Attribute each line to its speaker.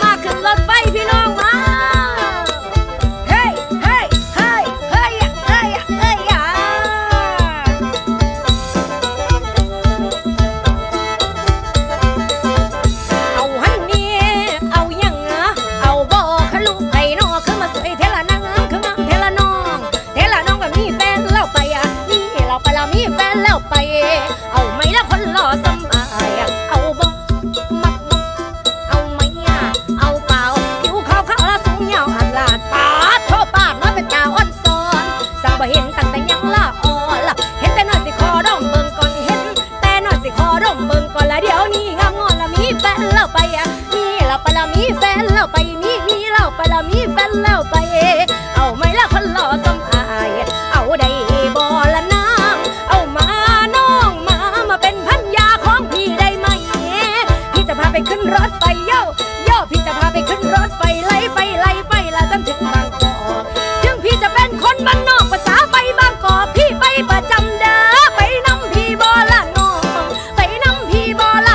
Speaker 1: มาขึ้นรถไฟพี่น้องมาเฮ้ยเฮ้ยเฮ้ยเฮ้ยเฮ้ยเฮ้ยอะเอาหันนี่เอายังอะเอาบ่ขลุไผนอคือมาสวยเทละนางคืองามเทละน้องเทละน้องก็มีแฟนแล้วไปอะนี่เราไปแล้วมีแฟนแล้วไป เอาไหม ร่มเบิ่งก่อนละเดี๋ยวนี้งามงอนละมีแฟนแล้วไปอะมีแล้วไปละมีแฟนแล้วไปมีมีแล้วไปละมีแฟนแล้วไป เอาไม่ละคนหล่อสมอายเอาได้บ่ละนะเอามาน้องมามาเป็นพันยาของพี่ได้ไหมพี่จะพาไปขึ้นรถไฟเย่อเย่พี่จะพา mi mola